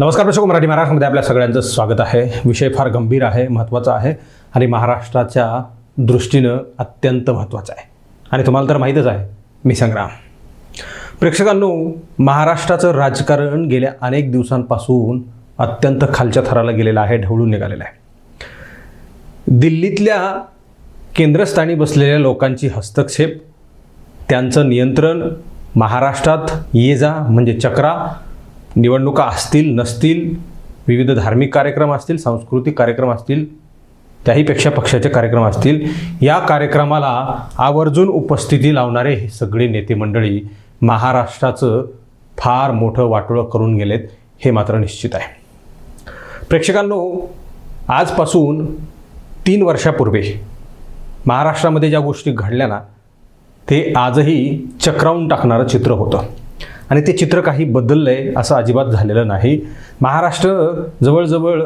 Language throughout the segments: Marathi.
नमस्कार दर्शक मराठी महाराष्ट्रामध्ये आपल्या सगळ्यांचं स्वागत आहे. विषय फार गंभीर आहे महत्त्वाचा आहे आणि महाराष्ट्राच्या दृष्टीनं अत्यंत महत्त्वाचा आहे. आणि तुम्हाला तर माहीतच आहे मी संग्राम. प्रेक्षकांनो महाराष्ट्राचं राजकारण गेल्या अनेक दिवसांपासून अत्यंत खालच्या थराला गेलेलं आहे ढवळून निघालेलं आहे. दिल्लीतल्या केंद्रस्थानी बसलेल्या लोकांची हस्तक्षेप त्यांचं नियंत्रण महाराष्ट्रात ये जा म्हणजे चक्रा निवडणुका असतील नसतील विविध धार्मिक कार्यक्रम असतील सांस्कृतिक कार्यक्रम असतील त्याहीपेक्षा पक्षाचे कार्यक्रम असतील या कार्यक्रमाला आवर्जून उपस्थिती लावणारे हे सगळे नेते मंडळी महाराष्ट्राचं फार मोठं वाटोळं करून गेलेत हे मात्र निश्चित आहे. प्रेक्षकांनो आजपासून तीन वर्षापूर्वी महाराष्ट्रामध्ये ज्या गोष्टी घडल्या ना ते आजही चक्रावून टाकणारं चित्र होतं. आणि ते चित्र काही बदललं आहे असं अजिबात झालेलं नाही. महाराष्ट्र जवळजवळ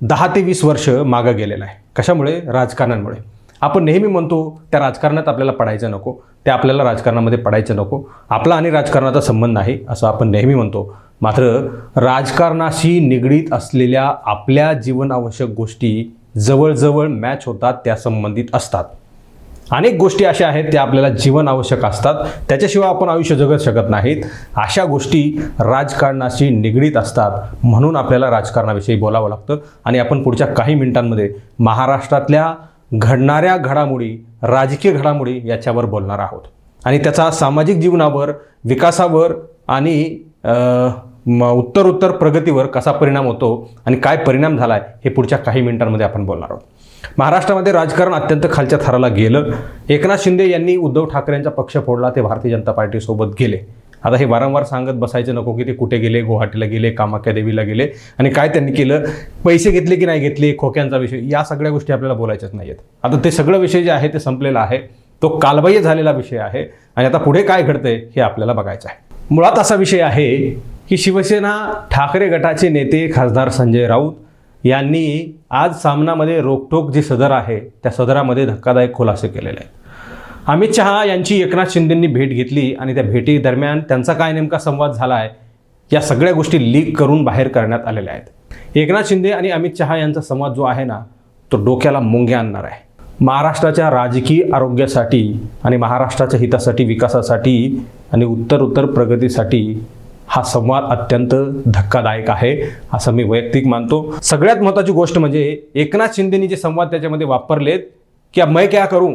दहा ते वीस वर्ष मागं गेलेलं आहे. कशामुळे? राजकारणांमुळे. आपण नेहमी म्हणतो त्या राजकारणात आपल्याला पडायचं नको त्या आपल्याला राजकारणामध्ये पडायचं नको. आपला आणि राजकारणाचा संबंध नाही असं आपण नेहमी म्हणतो. मात्र राजकारणाशी निगडीत असलेल्या आपल्या जीवनावश्यक गोष्टी जवळजवळ मॅच होतात त्या संबंधित असतात. अनेक गोष्टी अशा आहेत त्या आपल्याला जीवन आवश्यक असतात. त्याच्याशिवाय आपण आयुष्य जगत शकत नाहीत. अशा गोष्टी राजकारणाशी निगडीत असतात म्हणून आपल्याला राजकारणाविषयी बोलावं लागतं. आणि आपण पुढच्या काही मिनिटांमध्ये महाराष्ट्रातल्या घडणाऱ्या घडामोडी राजकीय घडामोडी याच्यावर बोलणार आहोत. आणि त्याचा सामाजिक जीवनावर विकासावर आणि म- उत्तर उत्तर प्रगतीवर कसा परिणाम होतो आणि काय परिणाम झाला आहे हे पुढच्या काही मिनिटांमध्ये आपण बोलणार आहोत. महाराष्ट्रामध्ये राजकारण अत्यंत खालच्या थराला गेलं. एकनाथ शिंदे यांनी उद्धव ठाकरेंचा पक्ष फोडला ते भारतीय जनता पार्टीसोबत गेले. आता हे वारंवार सांगत बसायचं नको की ते कुठे गेले गुवाहाटीला गेले कामाख्या देवीला गेले आणि काय त्यांनी केलं पैसे घेतले की नाही घेतले खोक्यांचा विषय या सगळ्या गोष्टी आपल्याला बोलायच्याच नाही आहेत आता ते सगळं विषय जे आहे ते संपलेला आहे. तो कालबाह्य झालेला विषय आहे आणि आता पुढे काय घडतंय हे आपल्याला बघायचं आहे. मुळात असा विषय आहे की शिवसेना ठाकरे गटाचे नेते खासदार संजय राऊत यांनी आज सामनामध्ये रोकटोक जी सदर आहे त्या सदरामध्ये धक्कादायक खुलासे केलेले आहेत. अमित शहा यांची एकनाथ शिंदेंनी भेट घेतली आणि त्या भेटीदरम्यान त्यांचा काय नेमका संवाद झाला आहे या सगळ्या गोष्टी लीक करून बाहेर करण्यात आलेल्या आहेत. एकनाथ शिंदे आणि अमित शहा यांचा संवाद जो आहे ना तो डोक्याला मुंग्या आणणार आहे. महाराष्ट्राच्या राजकीय आरोग्यासाठी आणि महाराष्ट्राच्या हितासाठी विकासासाठी आणि उत्तर उत्तर प्रगतीसाठी हा संवाद अत्यंत धक्कादायक आहे असं मी वैयक्तिक मानतो. सगळ्यात महत्त्वाची गोष्ट म्हणजे एकनाथ शिंदेनी जे संवाद त्याच्यामध्ये वापरलेत की मैं क्या करू?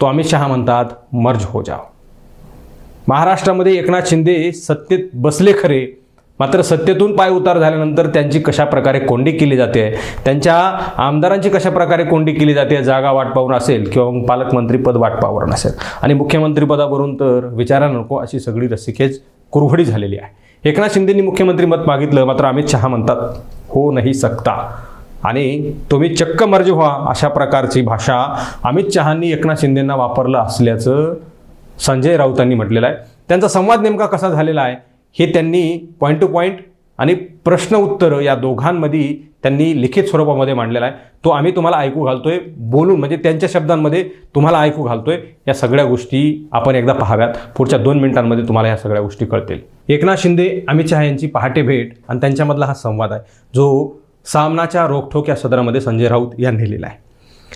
तो अमित शहा म्हणतात मर्ज हो जाओ. महाराष्ट्रामध्ये एकनाथ शिंदे सत्तेत बसले खरे मात्र सत्तेतून पाय उतार झाल्यानंतर त्यांची कशा प्रकारे कोंडी केली जाते त्यांच्या आमदारांची कशा प्रकारे कोंडी केली जाते जागा वाटपावरून असेल किंवा मग पालकमंत्रीपद वाटपावरून असेल. आणि मुख्यमंत्रीपदावरून तर विचारा नको अशी सगळी रसिकेच कुरघडी झालेली आहे. एकनाथ शिंदेंनी मुख्यमंत्री मत मागितलं मात्र अमित शहा म्हणतात हो नाही सकता. आणि तुम्ही चक्क मर्ज व्हा अशा प्रकारची भाषा अमित शहांनी एकनाथ शिंदेंना वापरलं असल्याचं संजय राऊतांनी म्हटलेलं आहे. त्यांचा संवाद नेमका कसा झालेला आहे हे त्यांनी पॉईंट टू पॉईंट आणि प्रश्न उत्तरं या दोघांमध्ये त्यांनी लिखित स्वरूपामध्ये मांडलेला आहे. तो आम्ही तुम्हाला ऐकू घालतोय बोलून म्हणजे त्यांच्या शब्दांमध्ये तुम्हाला ऐकू घालतोय. या सगळ्या गोष्टी आपण एकदा पाहाव्यात. पुढच्या दोन मिनिटांमध्ये तुम्हाला या सगळ्या गोष्टी कळतील. एकनाथ शिंदे अमित शहा यांची पहाटे भेट आणि त्यांच्यामधला हा संवाद आहे जो सामनाच्या रोखोक या सदरामध्ये संजय राऊत यांनी लिहिला आहे.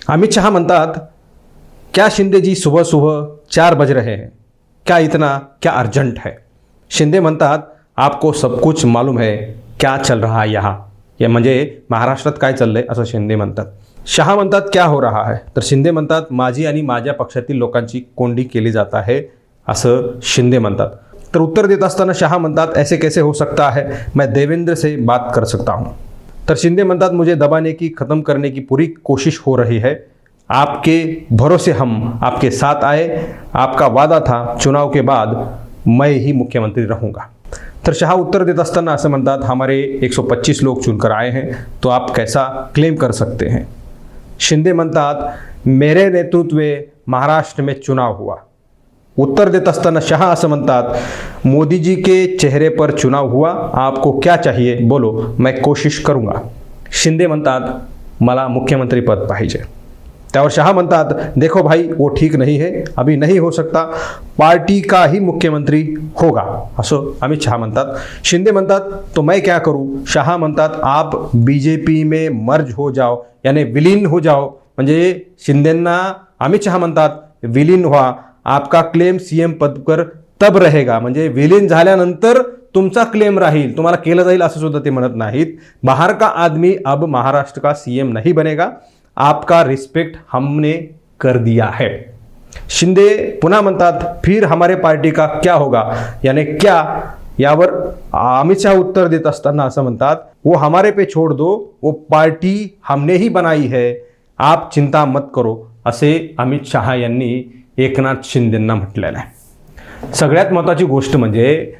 अमित शहा म्हणतात क्या शिंदे जी सुबह सुबह चार बज रहे हैं? क्या इतना? क्या अर्जंट है? शिंदे म्हणतात आपको सब कुछ मालूम है क्या चल रहा है यहाँ। या म्हणजे महाराष्ट्रात काय चाललंय असं शिंदे म्हणतात. शहा म्हणतात, क्या हो रहा है? तर शिंदे म्हणतात, माझी आणि माझ्या पक्षातील लोकांची कोंडी केली जात आहे, असं शिंदे म्हणतात. तर उत्तर देत असताना शहा म्हणतात, ऐसे कैसे हो सकता है? मैं देवेंद्र से बात कर सकता हूँ. तर शिंदे म्हणतात, मुझे दबाने की, खत्म करने की पूरी कोशिश हो रही है। आपके भरोसे हम आपके साथ आए। आपका वादा था, चुनाव के बाद मैं ही मुख्यमंत्री रहूँगा। तर शहा उत्तर देत असताना असं म्हणतात, हमारे 125 लोग चुनकर आए हैं तो आप कैसा क्लेम कर सकते हैं? शिंदे म्हणतात, मेरे नेतृत्व महाराष्ट्र में चुनाव हुआ। उत्तर देत असताना शहा असं म्हणतात, मोदी जी के चेहरे पर चुनाव हुआ, आपको क्या चाहिए? बोलो, मैं कोशिश करूँगा. शिंदे म्हणतात, मला मुख्यमंत्री पद पाहिजे. त्यावर शहा म्हणतात देखो भाई वो ठीक नहीं है अभी नहीं हो सकता पार्टी का ही मुख्यमंत्री होगा. असं अमित शहा म्हणतात. शिंदे म्हणतात तो मैं क्या करू? शहा म्हणतात आप बीजेपी में मर्ज हो जाओ याने विलीन हो जाओ. म्हणजे शिंदेंना अमित शहा म्हणतात विलीन व्हा आपका क्लेम सीएम पदकर तब रहेगा. म्हणजे विलीन झाल्यानंतर तुमचा क्लेम राहील तुम्हाला केलं जाईल असं सुद्धा ते म्हणत नाहीत. बाहर का आदमी अब महाराष्ट्र का सीएम नहीं बनेगा? आपका रिस्पेक्ट हमने कर दिया है। शिंदे पुन्हा म्हणतात फिर हमारे पार्टी का क्या होगा? याने क्या यावर अमित शाह उत्तर देत असताना असं म्हणतात वो हमारे पे छोड़ दो वो पार्टी हमने ही बनाई है आप चिंता मत करो असे अमित शहा यांनी एकनाथ शिंदेंना म्हटलेलं आहे। सगळ्यात महत्त्वाची गोष्ट म्हणजे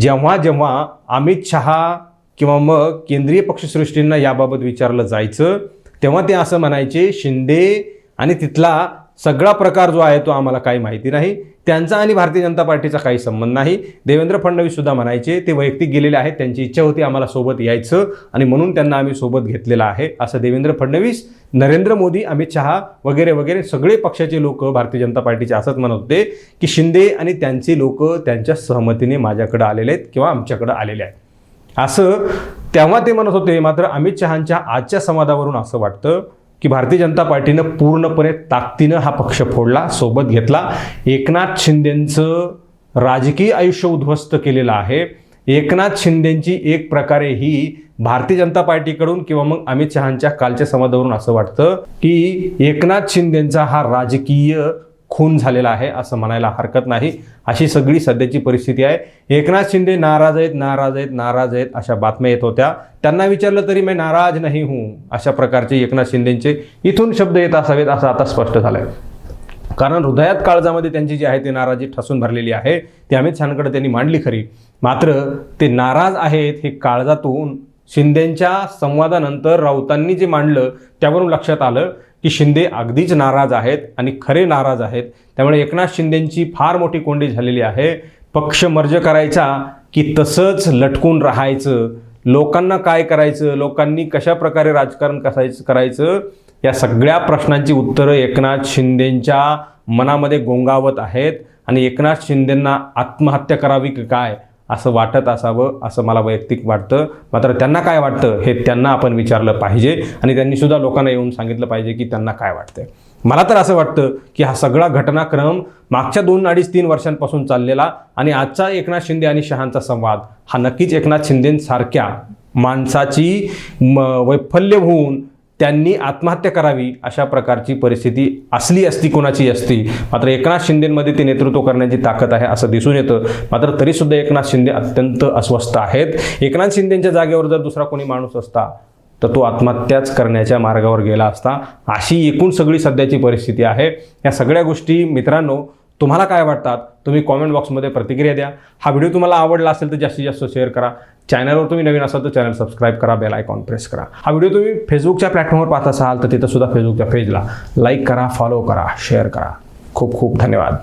जेव्हा जेव्हा अमित शहा किंवा मग केंद्रीय पक्षश्रेष्ठींना याबाबत विचारलं जायचं तेव्हा ते असं म्हणायचे शिंदे आणि तिथला सगळा प्रकार जो आहे तो आम्हाला काही माहिती नाही. त्यांचा आणि भारतीय जनता पार्टीचा काही संबंध नाही. देवेंद्र फडणवीस सुद्धा म्हणायचे ते वैयक्तिक गेलेले आहेत त्यांची इच्छा होती आम्हाला सोबत यायचं आणि म्हणून त्यांना आम्ही सोबत घेतलेलं आहे. असं देवेंद्र फडणवीस नरेंद्र मोदी अमित शहा वगैरे वगैरे सगळे पक्षाचे लोक भारतीय जनता पार्टीचे असंच म्हणत होते की शिंदे आणि त्यांचे लोक त्यांच्या सहमतीने माझ्याकडे आलेले आहेत किंवा आमच्याकडे आलेले आहेत. असं तेव्हा ते म्हणत होते मात्र अमित शहांच्या आजच्या संवादावरून असं वाटतं की भारतीय जनता पार्टीनं पूर्णपणे ताकदीनं हा पक्ष फोडला सोबत घेतला. एकनाथ शिंदेंचं राजकीय आयुष्य उद्ध्वस्त केलेलं आहे. एकनाथ शिंदेंची एक प्रकारे ही भारतीय जनता पार्टीकडून किंवा मग अमित शहांच्या कालच्या संवादावरून असं वाटतं की एकनाथ शिंदेंचा हा राजकीय खून झालेला आहे असं म्हणायला हरकत नाही. अशी सगळी सध्याची परिस्थिती आहे. एकनाथ शिंदे नाराज आहेत नाराज आहेत नाराज आहेत अशा बातम्या येत होत्या. त्यांना विचारलं तरी मी नाराज नाही हूं अशा प्रकारचे एकनाथ शिंदेचे इथून शब्द येत असावेत असं आता स्पष्ट झालंय. कारण हृदयात काळजामध्ये त्यांची जी आहे ती नाराजी ठसून भरलेली आहे. ती अमित शहाकडे त्यांनी मांडली खरी. मात्र ते नाराज आहेत हे काळजातून शिंदेंच्या संवादानंतर राऊतांनी जे मांडलं त्यावरून लक्षात आलं. की शिंदे अगदीच नाराज आहेत आणि खरे नाराज आहेत. त्यामुळे एकनाथ शिंदेंची फार मोठी कोंडी झालेली आहे. पक्ष मर्ज करायचा की तसंच लटकून राहायचं. लोकांना काय करायचं? लोकांनी कशा प्रकारे राजकारण कसायचं करायचं? या सगळ्या प्रश्नांची उत्तरं एकनाथ शिंदेंच्या मनामध्ये गोंगावत आहेत. आणि एकनाथ शिंदेंना आत्महत्या करावी की काय? असं वाटत असावं असं मला वैयक्तिक वाटतं. मात्र त्यांना काय वाटतं हे त्यांना आपण विचारलं पाहिजे. आणि त्यांनी सुद्धा लोकांना येऊन सांगितलं पाहिजे की त्यांना काय वाटतंय. मला तर असं वाटतं की हा सगळा घटनाक्रम मागच्या दोन अडीच तीन वर्षांपासून चाललेला आणि आजचा एकनाथ शिंदे आणि शहांचा संवाद हा नक्कीच एकनाथ शिंदेसारख्या माणसाची म वैफल्य होऊन त्यांनी आत्महत्या करावी अशा प्रकारची परिस्थिती असली असती कोणाची असती मात्र एकनाथ शिंदेमध्ये ते नेतृत्व करण्याची ताकद आहे असं दिसून येतं. मात्र तरीसुद्धा एकनाथ शिंदे अत्यंत अस्वस्थ आहेत. एकनाथ शिंदेच्या जागेवर जर दुसरा कोणी माणूस असता तर तो आत्महत्याच करण्याच्या मार्गावर गेला असता. अशी एकूण सगळी सध्याची परिस्थिती आहे. या सगळ्या गोष्टी मित्रांनो तुम्हाला काय वाटतात? तुम्ही कॉमेंट बॉक्समध्ये प्रतिक्रिया द्या. हा व्हिडिओ तुम्हाला आवडला असेल तर जास्तीत जास्त शेअर करा. चॅनलवर तुम्ही नवीन असाल तर चॅनल सबस्क्राईब करा बेल आयकॉन प्रेस करा. हा व्हिडिओ तुम्ही फेसबुकच्या प्लॅटफॉर्मवर पाहत असाल तर तिथं सुद्धा फेसबुकच्या पेजला लाईक करा फॉलो करा शेअर करा. खूप खूप धन्यवाद.